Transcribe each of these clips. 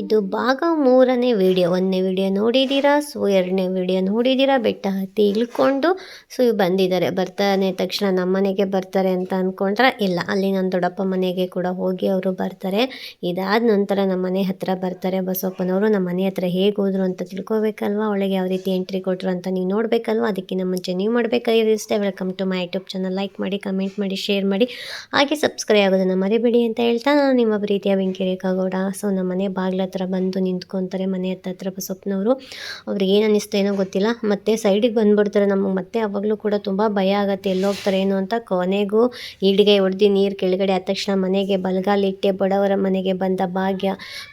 ಇದು ಭಾಗ ಮೂರನೇ ವಿಡಿಯೋ. ಒಂದನೇ ವಿಡಿಯೋ ನೋಡಿದ್ದೀರಾ? ಸೊ, ಎರಡನೇ ವಿಡಿಯೋ ನೋಡಿದ್ದೀರಾ? ಬೆಟ್ಟ ಹತ್ತಿ ಇಳ್ಕೊಂಡು ಸೊ ಇವು ಬಂದಿದ್ದಾರೆ. ಬರ್ತಾನೆ ತಕ್ಷಣ ನಮ್ಮ ಮನೆಗೆ ಬರ್ತಾರೆ ಅಂತ ಅಂದ್ಕೊಂಡ್ರೆ ಇಲ್ಲ. ಅಲ್ಲಿ ನನ್ನ ದೊಡ್ಡಪ್ಪ ಮನೆಗೆ ಕೂಡ ಹೋಗಿ ಅವರು ಬರ್ತಾರೆ. ಇದಾದ ನಂತರ ನಮ್ಮ ಮನೆ ಹತ್ರ ಬರ್ತಾರೆ ಬಸವಪ್ಪನವರು. ನಮ್ಮ ಮನೆ ಹತ್ರ ಹೇಗೆ ಹೋದ್ರು ಅಂತ ತಿಳ್ಕೊಬೇಕಲ್ವಾ? ಒಳಗೆ ಯಾವ ರೀತಿ ಎಂಟ್ರಿ ಕೊಟ್ಟರು ಅಂತ ನೀವು ನೋಡಬೇಕಲ್ವಾ? ಅದಕ್ಕಿಂತ ಮುಂಚೆ ನೀವು ಮಾಡಬೇಕಾಗಿರೋಷ್ಟೇ welcome to my YouTube channel like ಮಾಡಿ ಕಮೆಂಟ್ ಮಾಡಿ ಶೇರ್ ಮಾಡಿ. ಹಾಗೆ ಸಬ್ಸ್ಕ್ರೈಬ್ ಆಗೋದನ್ನು ಮರಿಬೇಡಿ ಅಂತ ಹೇಳ್ತಾ ನಾನು ನಿಮ್ಮ ಪ್ರೀತಿಯ ವೆಂಕೇರಿ ಸೊ, ನಮ್ಮ ಮನೆ ಬಾಗಿಲ ಹತ್ರ ಬಂದು ನಿಂತ್ಕೊತಾರೆ ಮನೆ ಹತ್ರ ಬಸಪ್ಪನವರು ಅವ್ರಿಗೆ ಏನು ಅನ್ನಿಸ್ತು ಏನೋ ಗೊತ್ತಿಲ್ಲ. ಮತ್ತೆ ಸೈಡಿಗೆ ಬಂದ್ಬಿಡ್ತಾರೆ ನಮಗೆ. ಮತ್ತೆ ಅವಾಗಲೂ ಕೂಡ ತುಂಬ ಭಯ ಆಗುತ್ತೆ. ಎಲ್ಲೋಗ್ತಾರೆ ಏನು ಅಂತ ಕೊನೆಗೂ ಈಡಿಗೆ ಹೊಡೆದು ನೀರು ಕೆಳಗಡೆ ಆದ ತಕ್ಷಣ ಮನೆಗೆ ಬಲಗಾಲಿಟ್ಟೆ ಬಡವರ ಮನೆಗೆ ಬಂದ ಭಾಗ್ಯ.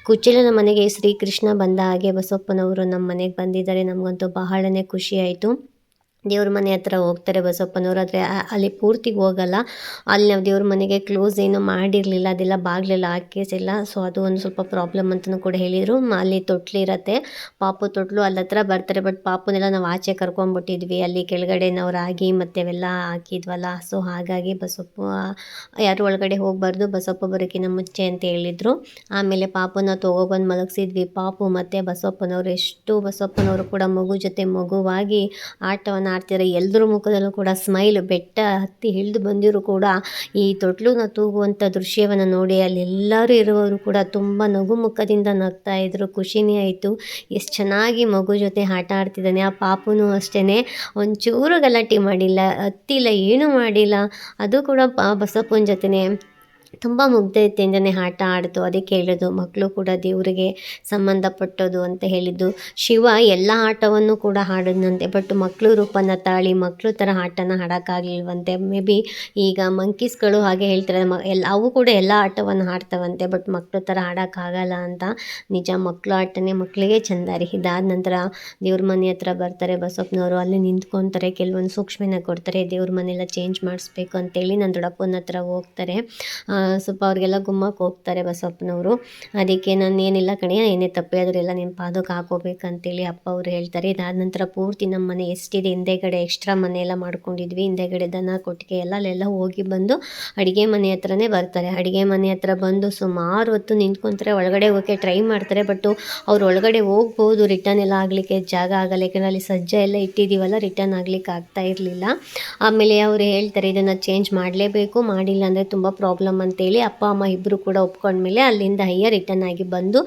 ಕುಚಿಲನ ಮನೆಗೆ ಶ್ರೀಕೃಷ್ಣ ಬಂದ ಹಾಗೆ ಬಸಪ್ಪನವರು ನಮ್ಮ ಮನೆಗೆ ಬಂದಿದ್ದಾರೆ. ನಮಗಂತೂ ಬಹಳನೇ ಖುಷಿ ಆಯಿತು. ದೇವ್ರ ಮನೆ ಹತ್ರ ಹೋಗ್ತಾರೆ ಬಸಪ್ಪನವ್ರು, ಆದರೆ ಅಲ್ಲಿ ಪೂರ್ತಿ ಹೋಗಲ್ಲ. ಅಲ್ಲಿ ನಾವು ದೇವ್ರ ಮನೆಗೆ ಕ್ಲೋಸ್ ಏನೂ ಮಾಡಿರಲಿಲ್ಲ, ಅದೆಲ್ಲ ಬಾಗಿಲೆಲ್ಲ ಹಾಕಿಸಿಲ್ಲ ಸೊ ಅದು ಒಂದು ಸ್ವಲ್ಪ ಪ್ರಾಬ್ಲಮ್ ಅಂತಲೂ ಕೂಡ ಹೇಳಿದರು. ಅಲ್ಲಿ ತೊಟ್ಲಿರತ್ತೆ. ಪಾಪು ತೊಟ್ಲು ಅಲ್ಲಿ ಹತ್ರ ಬರ್ತಾರೆ ಬಟ್ ಪಾಪುನೆಲ್ಲ ನಾವು ಆಚೆ ಕರ್ಕೊಂಡ್ಬಿಟ್ಟಿದ್ವಿ ಅಲ್ಲಿ ಕೆಳಗಡೆ ನಾವು ರಾಗಿ ಮತ್ತು ಅವೆಲ್ಲ ಹಾಕಿದ್ವಲ್ಲ. ಸೊ ಹಾಗಾಗಿ ಬಸಪ್ಪ ಯಾರು ಒಳಗಡೆ ಹೋಗಬಾರ್ದು, ಬಸಪ್ಪ ಬರೋಕ್ಕಿಂತ ಮುಂಚೆ ಅಂತ ಹೇಳಿದರು. ಆಮೇಲೆ ಪಾಪುನ ತೊಗೊಬಂದು ಮಲಗಿಸಿದ್ವಿ. ಪಾಪು ಮತ್ತು ಬಸಪ್ಪನವರು, ಎಷ್ಟು ಬಸಪ್ಪನವರು ಕೂಡ ಮಗು ಜೊತೆ ಮಗುವಾಗಿ ಆಟವನ್ನು ಆಡ್ತಿದ್ದಾರೆ ಎಲ್ಲರ ಮುಖದಲ್ಲೂ ಕೂಡ ಸ್ಮೈಲ್ ಬೆಟ್ಟ ಹತ್ತಿ ಇಳಿದು ಬಂದಿರೋ ಕೂಡ ಈ ತೊಟ್ಲುನ ತೂಗುವಂಥ ದೃಶ್ಯವನ್ನು ನೋಡಿ ಅಲ್ಲೆಲ್ಲರೂ ಇರುವವರು ಕೂಡ ತುಂಬ ನಗು ಮುಖದಿಂದ ನಗ್ತಾ ಇದ್ರು. ಖುಷಿನೇ ಆಯಿತು. ಎಷ್ಟು ಚೆನ್ನಾಗಿ ಮಗು ಜೊತೆ ಆಟ ಆಡ್ತಿದ್ದಾನೆ. ಆ ಪಾಪುನೂ ಅಷ್ಟೇ ಒಂಚೂರು ಗಲಾಟೆ ಮಾಡಿಲ್ಲ. ಹತ್ತಿಲ್ಲ ಏನೂ ಮಾಡಿಲ್ಲ. ಅದು ಕೂಡ ಬಸಪ್ಪನ ಜೊತೆನೇ. ತುಂಬ ಮುಗ್ಧತೆಯಿಂದನೇ ಆಟ ಆಡಿತು ಅದಕ್ಕೆ ಹೇಳೋದು ಮಕ್ಕಳು ಕೂಡ ದೇವರಿಗೆ ಸಂಬಂಧಪಟ್ಟದು ಅಂತ ಹೇಳಿದ್ದು, ಶಿವ ಎಲ್ಲ ಆಟವನ್ನು ಕೂಡ ಆಡಿದ್ನಂತೆ ಬಟ್ ಮಕ್ಕಳು ರೂಪನ ತಾಳಿ ಮಕ್ಕಳು ಥರ ಆಟನ ಆಡೋಕ್ಕಾಗಲಿಲ್ವಂತೆ ಮೇ ಬಿ ಈಗ ಮಂಕೀಸ್ಗಳು ಹಾಗೆ ಹೇಳ್ತಾರೆ, ಮ ಎಲ್ಲ ಅವು ಕೂಡ ಎಲ್ಲ ಆಟವನ್ನು ಆಡ್ತವಂತೆ ಬಟ್ ಮಕ್ಕಳು ಥರ ಆಡೋಕ್ಕಾಗಲ್ಲ ಅಂತ ನಿಜ ಮಕ್ಕಳು ಆಟನೇ ಮಕ್ಕಳಿಗೆ ಚೆಂದ ರೀ ಇದಾದ ನಂತರ ದೇವ್ರ ಮನೆ ಹತ್ರ ಬರ್ತಾರೆ, ಬಸಪ್ಪನವರು ಅಲ್ಲಿ ನಿಂತ್ಕೊತಾರೆ, ಕೆಲವೊಂದು ಸೂಕ್ಷ್ಮನ ಕೊಡ್ತಾರೆ, ದೇವ್ರ ಮನೆಯೆಲ್ಲ ಚೇಂಜ್ ಮಾಡಿಸ್ಬೇಕು ಅಂತೇಳಿ ನನ್ನ ದೊಡ್ಡಪ್ಪನ ಹತ್ರ ಹೋಗ್ತಾರೆ. ಸ್ವಲ್ಪ ಅವ್ರಿಗೆಲ್ಲ ಗುಮ್ಮಕ್ಕೆ ಹೋಗ್ತಾರೆ ಬಸಪ್ಪನವರು. ಅದಕ್ಕೆ ನಾನು ಏನಿಲ್ಲ ಕಣಿಯ ಏನೇ ತಪ್ಪೆ ಆದರೆಲ್ಲ ನಿಮ್ಮ ಪಾದಕ್ಕೆ ಹಾಕೋಬೇಕಂತೇಳಿ ಅಪ್ಪ ಅವರು ಹೇಳ್ತಾರೆ. ಇದಾದ ನಂತರ ಪೂರ್ತಿ ನಮ್ಮ ಮನೆ ಎಷ್ಟಿದೆ, ಹಿಂದೆಗಡೆ ಎಕ್ಸ್ಟ್ರಾ ಮನೆ ಎಲ್ಲ ಮಾಡ್ಕೊಂಡಿದ್ವಿ. ಹಿಂದೆಗಡೆ ದನ, ಕೊಟ್ಟಿಗೆ ಎಲ್ಲ, ಅಲ್ಲೆಲ್ಲ ಹೋಗಿ ಬಂದು ಅಡುಗೆ ಮನೆ ಹತ್ರನೇ ಬರ್ತಾರೆ. ಅಡುಗೆ ಮನೆ ಹತ್ರ ಬಂದು ಸುಮಾರು ಹೊತ್ತು ನಿಂತ್ಕೊಂತಾರೆ. ಒಳಗಡೆ ಹೋಗೋಕ್ಕೆ ಟ್ರೈ ಮಾಡ್ತಾರೆ ಬಟ್ಟು ಅವ್ರು ಒಳಗಡೆ ಹೋಗ್ಬೋದು. ರಿಟರ್ನ್ ಎಲ್ಲ ಆಗಲಿಕ್ಕೆ ಜಾಗ ಆಗಲ್ಲ. ಯಾಕಂದರೆ ಅಲ್ಲಿ ಸಜ್ಜ ಎಲ್ಲ ಇಟ್ಟಿದ್ದೀವಲ್ಲ, ರಿಟರ್ನ್ ಆಗಲಿಕ್ಕೆ ಆಗ್ತಾ ಇರಲಿಲ್ಲ. ಆಮೇಲೆ ಅವರು ಹೇಳ್ತಾರೆ, ಇದನ್ನು ಚೇಂಜ್ ಮಾಡಲೇಬೇಕು. ಮಾಡಿಲ್ಲ ಅಂದರೆ ತುಂಬ ಪ್ರಾಬ್ಲಮ್ ಅಂತೇಳಿ ಅಪ್ಪ, ಅಮ್ಮ ಇಬ್ಬರು ಕೂಡ ಒಪ್ಕೊಂಡ್ಮೇಲೆ ಅಲ್ಲಿಂದ ಅಯ್ಯ ರಿಟರ್ನ್ ಆಗಿ ಬಂದು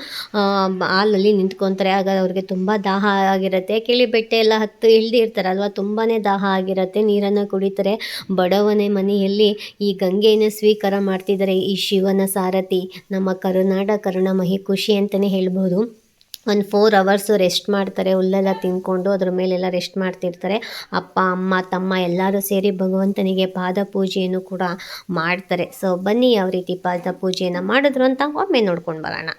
ಹಾಲಲ್ಲಿ ನಿಂತ್ಕೊತಾರೆ. ಆಗ ಅವ್ರಿಗೆ ತುಂಬ ದಾಹ ಆಗಿರುತ್ತೆ. ಕೇಳಿ ಬೆಟ್ಟೆ ಎಲ್ಲ ಹತ್ತು ಇಳ್ದಿರ್ತಾರಲ್ವ ತುಂಬಾ ದಾಹ ಆಗಿರುತ್ತೆ. ನೀರನ್ನು ಕುಡಿತಾರೆ. ಬಡವನೇ ಮನೆಯಲ್ಲಿ ಈ ಗಂಗೆಯನ್ನು ಸ್ವೀಕಾರ ಮಾಡ್ತಿದ್ದಾರೆ ಈ ಶಿವನ ಸಾರಥಿ. ನಮ್ಮ ಕರುನಾಡ ಕರುಣಮಹಿ ಖುಷಿ ಅಂತಲೇ ಹೇಳ್ಬೋದು. ಒಂದು ಫೋರ್ ಅವರ್ಸು ರೆಸ್ಟ್ ಮಾಡ್ತಾರೆ, ಹುಲ್ಲೆಲ್ಲ ತಿಂದ್ಕೊಂಡು ಅದ್ರ ಮೇಲೆಲ್ಲ ರೆಸ್ಟ್ ಮಾಡ್ತಿರ್ತಾರೆ. ಅಪ್ಪ, ಅಮ್ಮ, ತಮ್ಮ ಎಲ್ಲರೂ ಸೇರಿ ಭಗವಂತನಿಗೆ ಪಾದ ಪೂಜೆಯನ್ನು ಕೂಡ ಮಾಡ್ತಾರೆ. ಸೊ ಬನ್ನಿ ಯಾವ ರೀತಿ ಪಾದ ಪೂಜೆಯನ್ನು ಮಾಡಿದ್ರು ಅಂತ ಒಮ್ಮೆ ನೋಡ್ಕೊಂಡು ಬರೋಣ.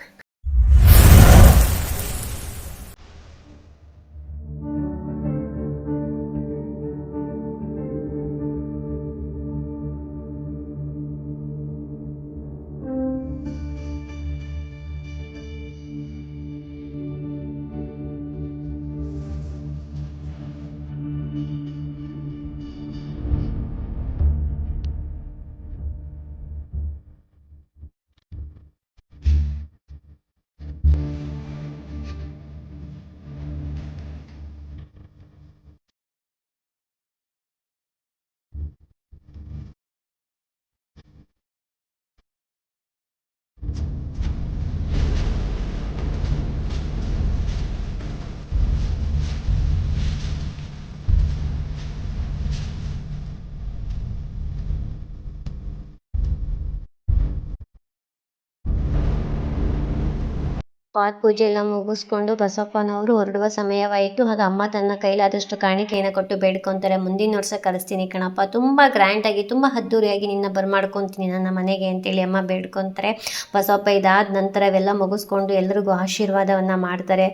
ಪಾದ ಪೂಜೆ ಎಲ್ಲ ಮುಗಿಸ್ಕೊಂಡು ಬಸಪ್ಪನವರು ಹೊರಡುವ ಸಮಯವಾಯಿತು. ಆಗ ಅಮ್ಮ ತನ್ನ ಕೈಲಾದಷ್ಟು ಕಾಣಿಕೆಯನ್ನು ಕೊಟ್ಟು ಬೇಡ್ಕೊತಾರೆ. ಮುಂದಿನ ವರ್ಷ ಕರೆಸ್ತೀನಿ ಕಣಪ್ಪ. ತುಂಬ ಗ್ರ್ಯಾಂಡಾಗಿ ತುಂಬ ಅದ್ದೂರಿಯಾಗಿ ನಿನ್ನ ಬರ್ಮಾಡ್ಕೊತೀನಿ ನನ್ನ ಮನೆಗೆ ಅಂತೇಳಿ ಅಮ್ಮ ಬೇಡ್ಕೊತಾರೆ. ಬಸಪ್ಪ ಇದಾದ ನಂತರ ಅವೆಲ್ಲ ಮುಗಿಸ್ಕೊಂಡು ಎಲ್ಲರಿಗೂ ಆಶೀರ್ವಾದವನ್ನು ಮಾಡ್ತಾರೆ.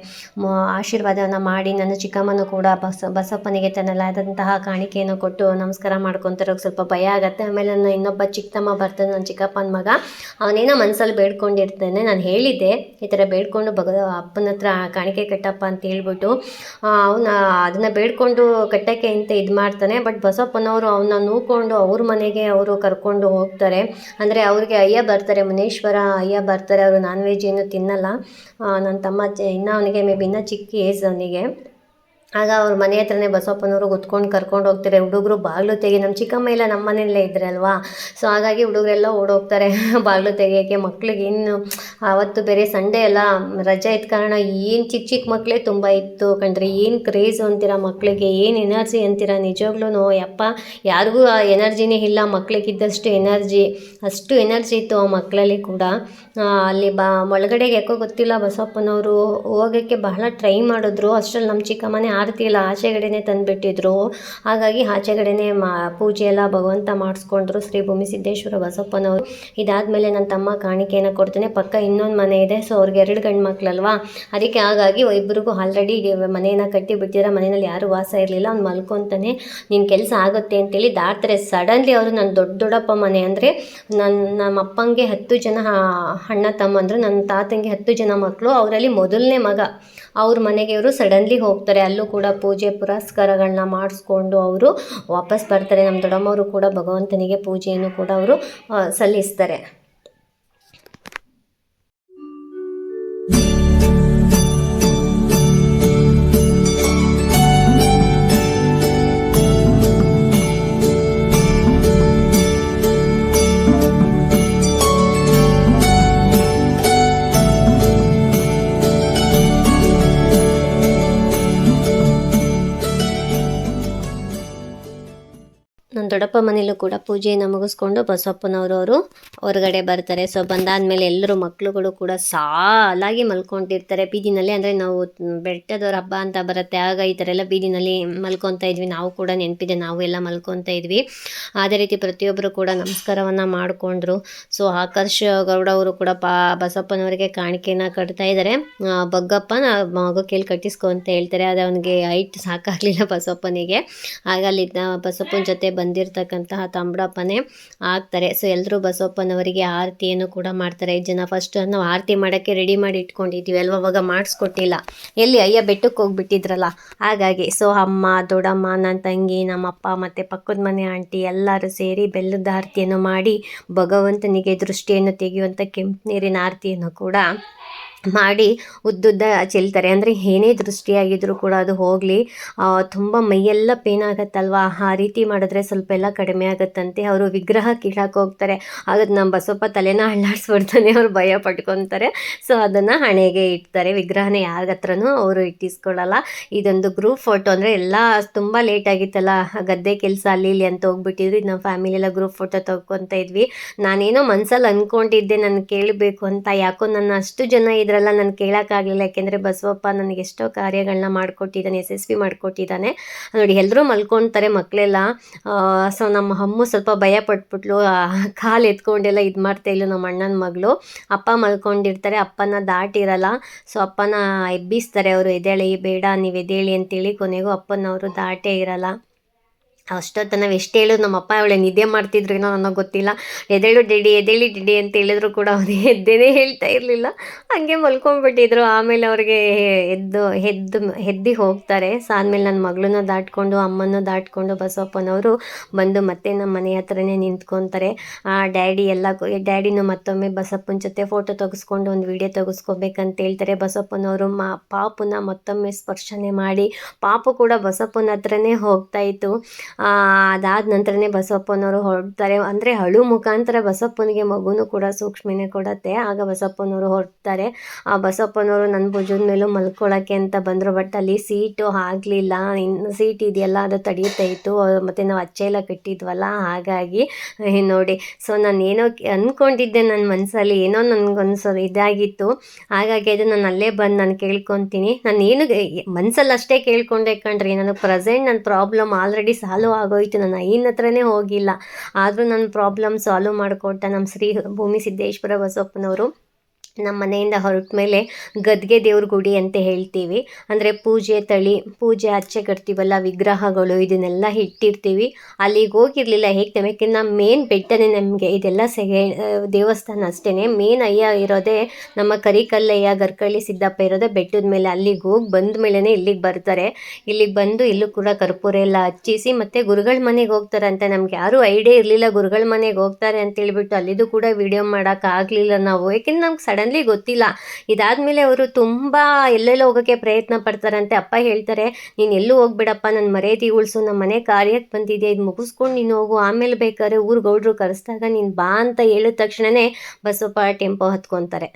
ಆಶೀರ್ವಾದವನ್ನು ಮಾಡಿ ನನ್ನ ಚಿಕ್ಕಮ್ಮನೂ ಕೂಡ ಬಸ, ಬಸಪ್ಪನಿಗೆ ತನ್ನಲ್ಲಾದಂತಹ ಕಾಣಿಕೆಯನ್ನು ಕೊಟ್ಟು ನಮಸ್ಕಾರ ಮಾಡ್ಕೊತಾರೆ. ಸ್ವಲ್ಪ ಭಯ ಆಗುತ್ತೆ. ಆಮೇಲೆ ನನ್ನ ಇನ್ನೊಬ್ಬ ಚಿಕ್ಕಮ್ಮ ಬರ್ತಾನೆ ನನ್ನ ಚಿಕ್ಕಪ್ಪನ ಮಗ. ಅವನೇನೋ ಮನಸ್ಸಲ್ಲಿ ಬೇಡ್ಕೊಂಡಿರ್ತಾನೆ. ನಾನು ಹೇಳಿದ್ದೆ, ಈ ಥರ ಬೇಡ್ಕೊಂಡು ಬೇಡ್ಕೊಂಡು ಭಗ ಅಪ್ಪನ ಹತ್ರ ಕಾಣಿಕೆ ಕಟ್ಟಪ್ಪ ಅಂತ ಹೇಳ್ಬಿಟ್ಟು ಅವನ ಅದನ್ನು ಬೇಡ್ಕೊಂಡು ಕಟ್ಟಕ್ಕೆ ಅಂತ ಇದು ಮಾಡ್ತಾನೆ. ಬಟ್ ಬಸಪ್ಪನವರು ಅವನ್ನ ನೂಕೊಂಡು ಅವ್ರ ಮನೆಗೆ ಅವರು ಕರ್ಕೊಂಡು ಹೋಗ್ತಾರೆ. ಅಂದರೆ ಅವ್ರಿಗೆ ಅಯ್ಯ ಬರ್ತಾರೆ, ಮುನೇಶ್ವರ ಅಯ್ಯ ಬರ್ತಾರೆ. ಅವರು ನಾನ್ ವೆಜ್ ಏನು ತಿನ್ನಲ್ಲ. ನನ್ನ ತಮ್ಮ ಇನ್ನು ಅವನಿಗೆ ಮೇ ಬಿ ಇನ್ನೂ ಚಿಕ್ಕ ಏಜ್ ಅವನಿಗೆ. ಆಗ ಅವ್ರ ಮನೆ ಹತ್ರನೇ ಬಸವಪ್ಪನವರು ಕುತ್ಕೊಂಡು ಕರ್ಕೊಂಡು ಹೋಗ್ತಾರೆ. ಹುಡುಗರು ಬಾಗಿಲು ತೆಗಿ ನಮ್ಮ ಚಿಕ್ಕಮ್ಮ ಎಲ್ಲ ನಮ್ಮ ಮನೆಯಲ್ಲೇ ಇದ್ರಲ್ವಾ ಸೊ ಹಾಗಾಗಿ ಹುಡುಗರೆಲ್ಲ ಓಡೋಗ್ತಾರೆ ಬಾಗಿಲು ತೆಗಿಯೋಕ್ಕೆ. ಮಕ್ಳಿಗೆ ಇನ್ನು ಆವತ್ತು ಬೇರೆ ಸಂಡೇ ಎಲ್ಲ ರಜೆ ಇದ್ದ ಕಾರಣ ಏನು ಚಿಕ್ಕ ಚಿಕ್ಕ ಮಕ್ಕಳೇ ತುಂಬ ಇತ್ತು ಕಂಡ್ರೆ ಏನು ಕ್ರೇಜ್ ಅಂತೀರ ಮಕ್ಕಳಿಗೆ ಏನು ಎನರ್ಜಿ ಅಂತೀರ? ನಿಜವಾಗ್ಲೂ ಯಪ್ಪ, ಯಾರಿಗೂ ಆ ಎನರ್ಜಿನೇ ಇಲ್ಲ. ಮಕ್ಕಳಿಗಿದ್ದಷ್ಟು ಎನರ್ಜಿ, ಅಷ್ಟು ಎನರ್ಜಿ ಇತ್ತು ಆ ಮಕ್ಕಳಲ್ಲಿ ಕೂಡ. ಅಲ್ಲಿ ಬಾ, ಒಳಗಡೆಗೆ ಯಾಕೋ ಗೊತ್ತಿಲ್ಲ ಬಸವಪ್ಪನವರು ಹೋಗೋಕ್ಕೆ ಬಹಳ ಟ್ರೈ ಮಾಡಿದ್ರು. ಅಷ್ಟರಲ್ಲಿ ನಮ್ಮ ಚಿಕ್ಕಮ್ಮನೇ ಆರತಿ ಎಲ್ಲ ಆಚೆಗಡೆನೇ ತಂದುಬಿಟ್ಟಿದ್ರು. ಹಾಗಾಗಿ ಆಚೆಗಡೆನೆ ಮಾ, ಪೂಜೆ ಎಲ್ಲ ಭಗವಂತ ಮಾಡಿಸ್ಕೊಂಡ್ರು ಶ್ರೀ ಭೂಮಿ ಸಿದ್ದೇಶ್ವರ ಬಸಪ್ಪನವರು. ಇದಾದಮೇಲೆ ನನ್ನ ತಮ್ಮ ಕಾಣಿಕೆಯನ್ನ ಕೊಡ್ತೇನೆ. ಪಕ್ಕ ಇನ್ನೊಂದು ಮನೆ ಇದೆ. ಸೊ ಅವ್ರಿಗೆ ಎರಡು ಗಂಡು ಮಕ್ಕಳಲ್ವಾ ಅದಕ್ಕೆ ಹಾಗಾಗಿ ಇಬ್ಬರಿಗೂ ಆಲ್ರೆಡಿ ಮನೆಯನ್ನು ಕಟ್ಟಿ ಬಿಟ್ಟಿರ ಮನೆಯಲ್ಲಿ ಯಾರೂ ವಾಸ ಇರಲಿಲ್ಲ. ಅವ್ನು ಮಲ್ಕೊತಾನೆ. ನಿನ್ನ ಕೆಲಸ ಆಗುತ್ತೆ ಅಂತೇಳಿ ದಾಟ್ತಾರೆ. ಸಡನ್ಲಿ ಅವರು ನನ್ನ ದೊಡ್ಡ ದೊಡ್ಡಪ್ಪ ಮನೆ ಅಂದರೆ ನನ್ನ ನಮ್ಮ ಅಪ್ಪಂಗೆ ಹತ್ತು ಜನ ಅಣ್ಣ ತಮ್ಮಂದರು ನನ್ನ ತಾತಂಗೆ ಹತ್ತು ಜನ ಮಕ್ಕಳು ಅವರಲ್ಲಿ ಮೊದಲನೇ ಮಗ. ಅವ್ರ ಮನೆಗೆ ಇವರು ಸಡನ್ಲಿ ಹೋಗ್ತಾರೆ. ಅಲ್ಲೂ ಕೂಡ ಪೂಜೆ ಪುರಸ್ಕಾರಗಳನ್ನ ಮಾಡಿಸ್ಕೊಂಡು ಅವರು ವಾಪಸ್ ಬರ್ತಾರೆ. ನಮ್ಮ ದೊಡ್ಡಮ್ಮವರು ಕೂಡ ಭಗವಂತನಿಗೆ ಪೂಜೆಯನ್ನು ಕೂಡ ಅವರು ಸಲ್ಲಿಸ್ತಾರೆ. ದೊಡ್ಡಪ್ಪ ಮನೇಲೂ ಕೂಡ ಪೂಜೆಯನ್ನು ಮುಗಿಸ್ಕೊಂಡು ಬಸವಪ್ಪನವರು ಅವರು ಹೊರಗಡೆ ಬರ್ತಾರೆ. ಸೊ ಬಂದಾದಮೇಲೆ ಎಲ್ಲರೂ ಮಕ್ಕಳುಗಳು ಕೂಡ ಸಾಲಾಗಿ ಮಲ್ಕೊಂಡಿರ್ತಾರೆ. ಬೀದಿನಲ್ಲಿ ಅಂದರೆ ನಾವು ಬೆಟ್ಟದವ್ರ ಹಬ್ಬ ಅಂತ ಬರುತ್ತೆ, ಆಗ ಈ ಥರ ಎಲ್ಲ ಬೀದಿನಲ್ಲಿ ಮಲ್ಕೊತಾ ಇದ್ವಿ. ನಾವು ಕೂಡ ನೆನಪಿದೆ, ನಾವು ಎಲ್ಲ ಮಲ್ಕೊತಾ ಇದ್ವಿ. ಅದೇ ರೀತಿ ಪ್ರತಿಯೊಬ್ಬರು ಕೂಡ ನಮಸ್ಕಾರವನ್ನು ಮಾಡಿಕೊಂಡ್ರು. ಸೊ ಆಕರ್ಷ ಗೌಡ ಅವರು ಕೂಡ ಪಾ, ಬಸಪ್ಪನವರಿಗೆ ಕಾಣಿಕೆಯನ್ನು ಕಟ್ತಾ ಇದ್ದಾರೆ ಬಗ್ಗಪ್ಪನ ಬಗ್ಗಪ್ಪ ಮಗು ಕೇಳಿ ಕಟ್ಟಿಸ್ಕೊ ಅಂತ ಹೇಳ್ತಾರೆ. ಅದು ಅವನಿಗೆ ಹೈಟ್ ಸಾಕಾಗಲಿಲ್ಲ ಬಸಪ್ಪನಿಗೆ. ಆಗ ಅಲ್ಲಿ ಬಸಪ್ಪನ ಜೊತೆ ಬಂದಿರತಕ್ಕಂತಹ ತಂಬಡಪ್ಪನೇ ಆಗ್ತಾರೆ. ಸೊ ಎಲ್ಲರೂ ಬಸವಪ್ಪನವರಿಗೆ ಆರತಿಯನ್ನು ಕೂಡ ಮಾಡ್ತಾರೆ. ಐದು ಜನ ಫಸ್ಟ್ ನಾವು ಆರತಿ ಮಾಡೋಕ್ಕೆ ರೆಡಿ ಮಾಡಿ ಇಟ್ಕೊಂಡಿದ್ದೀವಿ ಅಲ್ವಾ? ಅವಾಗ ಮಾಡಿಸ್ಕೊಟ್ಟಿಲ್ಲ. ಎಲ್ಲಿ ಅಯ್ಯ ಬೆಟ್ಟಕ್ಕೆ ಹೋಗ್ಬಿಟ್ಟಿದ್ರಲ್ಲ? ಹಾಗಾಗಿ ಸೊ ಅಮ್ಮ, ದೊಡ್ಡಮ್ಮ ನನ್ನ ತಂಗಿ, ನಮ್ಮಪ್ಪ ಮತ್ತು ಪಕ್ಕದ ಮನೆ ಆಂಟಿ ಎಲ್ಲರೂ ಸೇರಿ ಬೆಲ್ಲದ ಆರತಿಯನ್ನು ಮಾಡಿ ಭಗವಂತನಿಗೆ ದೃಷ್ಟಿಯನ್ನು ತೆಗೆಯುವಂಥ ಕೆಂಪು ನೀರಿನ ಆರತಿಯನ್ನು ಕೂಡ ಮಾಡಿ ಉದ್ದುದ್ದ ಚೆಲ್ತಾರೆ. ಅಂದರೆ ಏನೇ ದೃಷ್ಟಿಯಾಗಿದ್ರೂ ಕೂಡ ಅದು ಹೋಗಲಿ. ತುಂಬ ಮೈಯೆಲ್ಲ ಪೇನ್ ಆಗುತ್ತಲ್ವಾ? ಆ ರೀತಿ ಮಾಡಿದ್ರೆ ಸ್ವಲ್ಪ ಎಲ್ಲ ಕಡಿಮೆ ಆಗುತ್ತಂತೆ. ಅವರು ವಿಗ್ರಹ ಕೀಳಕ್ಕೆ ಹೋಗ್ತಾರೆ. ಆಗ ನಮ್ಮ ಬಸವಪ್ಪ ತಲೆನ ಅಳ್ಳಾಡ್ಸ್ಬಿಡ್ತಾನೆ ಅವ್ರು ಭಯ ಪಟ್ಕೊತಾರೆ. ಸೊ ಅದನ್ನು ಹಣೆಗೆ ಇಡ್ತಾರೆ. ವಿಗ್ರಹನ ಯಾರ ಹತ್ರನೂ ಅವರು ಇಟ್ಟಿಸ್ಕೊಳ್ಳಲ್ಲ. ಇದೊಂದು ಗ್ರೂಪ್ ಫೋಟೋ ಅಂದರೆ ಎಲ್ಲ ತುಂಬ ಲೇಟ್ ಆಗಿತ್ತಲ್ಲ. ಗದ್ದೆ ಕೆಲಸ ಅಲ್ಲಿ ಇಲ್ಲಿ ಅಂತ ಹೋಗ್ಬಿಟ್ಟಿದ್ರು ಇದು ನಮ್ಮ ಫ್ಯಾಮಿಲಿ ಎಲ್ಲ ಗ್ರೂಪ್ ಫೋಟೋ ತೊಗೊತಾ ಇದ್ವಿ. ನಾನೇನೋ ಮನ್ಸಲ್ಲಿ ಅಂದ್ಕೊಂಡಿದ್ದೆ ನಾನು ಕೇಳಬೇಕು ಅಂತ. ಯಾಕೋ ನನ್ನ ಅಷ್ಟು ಜನ ಇದ್ರಲ್ಲ ನಾನು ಕೇಳೋಕ್ಕಾಗಲಿಲ್ಲ ಯಾಕೆಂದರೆ ಬಸವಪ್ಪ ನನಗೆ ಎಷ್ಟೋ ಕಾರ್ಯಗಳನ್ನ ಮಾಡಿಕೊಟ್ಟಿದ್ದಾನೆ ಯಶಸ್ವಿ ಮಾಡಿಕೊಟ್ಟಿದ್ದಾನೆ ನೋಡಿ ಎಲ್ಲರೂ ಮಲ್ಕೊತಾರೆ ಮಕ್ಕಳೆಲ್ಲ ಸೊ ನಮ್ಮ ಅಮ್ಮು ಸ್ವಲ್ಪ ಭಯ ಪಟ್ಬಿಟ್ಲು. ಕಾಲು ಎತ್ಕೊಂಡೆಲ್ಲ ಇದು ಮಾಡ್ತಾ ಇಲ್ಲ ನಮ್ಮ ಅಣ್ಣನ ಮಗಳು. ಅಪ್ಪ ಮಲ್ಕೊಂಡಿರ್ತಾರೆ, ಅಪ್ಪನ ದಾಟಿರಲ್ಲ. ಸೊ ಅಪ್ಪನ ಎಬ್ಬಿಸ್ತಾರೆ, ಅವರು ಎದೇಳಿ ಬೇಡ, ನೀವು ಎದೇಳಿ ಅಂತೇಳಿ ಕೊನೆಗೂ ಅಪ್ಪನವರು ದಾಟೇ ಇರಲ್ಲ. ಅಷ್ಟೊತ್ತು ನಾವು ಎಷ್ಟು ಹೇಳಿದ್ರು ನಮ್ಮ ಅಪ್ಪ ಅವಳೆ ನಿದ್ದೆ ಮಾಡ್ತಿದ್ರು ಏನೋ ನನಗೆ ಗೊತ್ತಿಲ್ಲ. ಎದೇಳು ಡಿಡಿ ಎದೇಳಿ ಡಿಡಿ ಅಂತ ಹೇಳಿದ್ರು ಕೂಡ ಅವ್ರು ಎದ್ದೇನೆ ಹೇಳ್ತಾ ಇರಲಿಲ್ಲ. ಹಂಗೆ ಮಲ್ಕೊಂಡ್ಬಿಟ್ಟಿದ್ರು ಆಮೇಲೆ ಅವ್ರಿಗೆ ಎದ್ದು ಹೆದ್ದು ಹೆದ್ದಿ ಹೋಗ್ತಾರೆ. ಸೊ ನನ್ನ ಮಗಳನ್ನ ದಾಟ್ಕೊಂಡು ಅಮ್ಮನ ದಾಟ್ಕೊಂಡು ಬಸವಪ್ಪನವರು ಬಂದು ಮತ್ತೆ ನಮ್ಮ ಮನೆ ಹತ್ರನೇ ನಿಂತ್ಕೊತಾರೆ. ಆ ಡ್ಯಾಡಿ ಎಲ್ಲ ಡ್ಯಾಡಿನೂ ಮತ್ತೊಮ್ಮೆ ಬಸಪ್ಪನ ಜೊತೆ ಫೋಟೋ ತೆಗೆಸ್ಕೊಂಡು ಒಂದು ವಿಡಿಯೋ ತೆಗೆಸ್ಕೋಬೇಕಂತ ಹೇಳ್ತಾರೆ. ಬಸಪ್ಪನವರು ಮಾ, ಪಾಪುನ ಮತ್ತೊಮ್ಮೆ ಸ್ಪರ್ಶನೆ ಮಾಡಿ ಪಾಪು ಕೂಡ ಬಸಪ್ಪನ ಹತ್ರನೇ ಹೋಗ್ತಾ ಇತ್ತು. ಅದಾದ ನಂತರನೇ ಬಸವಪ್ಪನವರು ಹೊರಡ್ತಾರೆ. ಅಂದರೆ ಅಳು ಮುಖಾಂತರ ಬಸವಪ್ಪನಿಗೆ ಮಗುನೂ ಕೂಡ ಸೂಕ್ಷ್ಮನೇ ಕೊಡತ್ತೆ. ಆಗ ಬಸವಪ್ಪನವರು ಹೊರಡ್ತಾರೆ. ಆ, ಬಸವಪ್ಪನವರು ನನ್ನ ಭುಜದ ಮೇಲೂ ಮಲ್ಕೊಳ್ಳೋಕ್ಕೆ ಅಂತ ಬಂದರು, ಬಟ್ ಅಲ್ಲಿ ಸೀಟು ಆಗಲಿಲ್ಲ. ಇನ್ನು ಸೀಟ್ ಇದೆಯಲ್ಲ, ಅದು ತಡೆಯುತ್ತಾ ಇತ್ತು. ಮತ್ತು ನಾವು ಅಚ್ಚೆ ಎಲ್ಲ ಕಟ್ಟಿದ್ವಲ್ಲ, ಹಾಗಾಗಿ ನೋಡಿ. ಸೊ ನಾನು ಏನೋ ಅಂದ್ಕೊಂಡಿದ್ದೆ ನನ್ನ ಮನಸ್ಸಲ್ಲಿ ಏನೋ ನನಗೊಂದು ಇದಾಗಿತ್ತು. ಹಾಗಾಗಿ ಅದು ನಾನು ಅಲ್ಲೇ ಬಂದು ನಾನು ಕೇಳ್ಕೊತೀನಿ. ನಾನು ಏನು ಮನಸ್ಸಲ್ಲಿ ಅಷ್ಟೇ ಕೇಳ್ಕೊಂಡೆ ಕಣ್ರಿ. ನನಗೆ ಪ್ರೆಸೆಂಟ್ ನನ್ನ ಪ್ರಾಬ್ಲಮ್ ಆಲ್ರೆಡಿ ಸಾಲ್ವ್ ಆಗೋಯ್ತು ನಾನು ಅಯ್ಯನ ಹತ್ರನೇ ಹೋಗಿಲ್ಲ. ಆದರೂ ನನ್ನ ಪ್ರಾಬ್ಲಮ್ ಸಾಲ್ವ್ ಮಾಡಿಕೊಟ್ಟ ನಮ್ಮ ಶ್ರೀ ಭೂಮಿ ಸಿದ್ದೇಶ್ವರ ಬಸವಪ್ಪನವರು. ನಮ್ಮ ಮನೆಯಿಂದ ಹೊರಟ ಮೇಲೆ ಗದ್ಗೆ ದೇವ್ರ ಗುಡಿ ಅಂತ ಹೇಳ್ತೀವಿ. ಅಂದರೆ ಪೂಜೆ ತಳಿ, ಪೂಜೆ ಅಚ್ಚೆ ಕಟ್ತೀವಲ್ಲ, ವಿಗ್ರಹಗಳು ಇದನ್ನೆಲ್ಲ ಇಟ್ಟಿರ್ತೀವಿ. ಅಲ್ಲಿಗೆ ಹೋಗಿರಲಿಲ್ಲ, ಹೇಗೆ ತಮಕಿನ್ನ ಮೇನ್ ಬೆಟ್ಟನೇ ನಮಗೆ, ಇದೆಲ್ಲ ಸೆಗೆ ದೇವಸ್ಥಾನ ಅಷ್ಟೇ ಮೇನ್ ಅಯ್ಯ ಇರೋದೇ ನಮ್ಮ ಕರಿಕಲ್ಲಯ್ಯ, ಗರ್ಕಳ್ಳಿ ಸಿದ್ದಪ್ಪ ಇರೋದೇ ಬೆಟ್ಟದ ಮೇಲೆ. ಅಲ್ಲಿಗೆ ಹೋಗಿ ಬಂದ ಮೇಲೇ ಇಲ್ಲಿಗೆ ಬರ್ತಾರೆ. ಇಲ್ಲಿಗೆ ಬಂದು ಇಲ್ಲೂ ಕೂಡ ಕರ್ಪೂರ ಎಲ್ಲ ಹಚ್ಚಿಸಿ ಮತ್ತು ಗುರುಗಳ ಮನೆಗೆ ಹೋಗ್ತಾರೆ ಅಂತ ನಮ್ಗೆ ಯಾರೂ ಐಡಿಯಾ ಇರಲಿಲ್ಲ ಗುರುಗಳ ಮನೆಗೆ ಹೋಗ್ತಾರೆ ಅಂತ ಹೇಳ್ಬಿಟ್ಟು ಅಲ್ಲಿದು ಕೂಡ ವಿಡಿಯೋ ಮಾಡೋಕ್ಕಾಗಲಿಲ್ಲ ನಾವು. ಯಾಕೆಂದ್ರೆ ನಮ್ಗೆ ಸಡನ್ಲಿ ಗೊತ್ತಿಲ್ಲ. ಇದಾದಮೇಲೆ ಅವರು ತುಂಬ ಎಲ್ಲೆಲ್ಲೋ ಹೋಗೋಕ್ಕೆ ಪ್ರಯತ್ನ ಪಡ್ತಾರಂತೆ. ಅಪ್ಪ ಹೇಳ್ತಾರೆ, ನೀನು ಎಲ್ಲೂ ಹೋಗ್ಬೇಡಪ್ಪ ನನ್ನ ಮರ್ಯಾದೆ ಉಳಿಸು ನಮ್ಮ ಮನೆ ಕಾರ್ಯಕ್ಕೆ ಬಂದಿದೆ ಇದು ಮುಗಿಸ್ಕೊಂಡು ನೀನು ಹೋಗು. ಆಮೇಲೆ ಬೇಕಾದ್ರೆ ಊರು ಗೌಡ್ರು ಕರೆಸ್ದಾಗ ನೀನು ಬಾ ಅಂತ ಹೇಳಿದ ತಕ್ಷಣವೇ ಬಸವಪ್ಪ ಟೆಂಪೋ ಹತ್ಕೊತಾರೆ.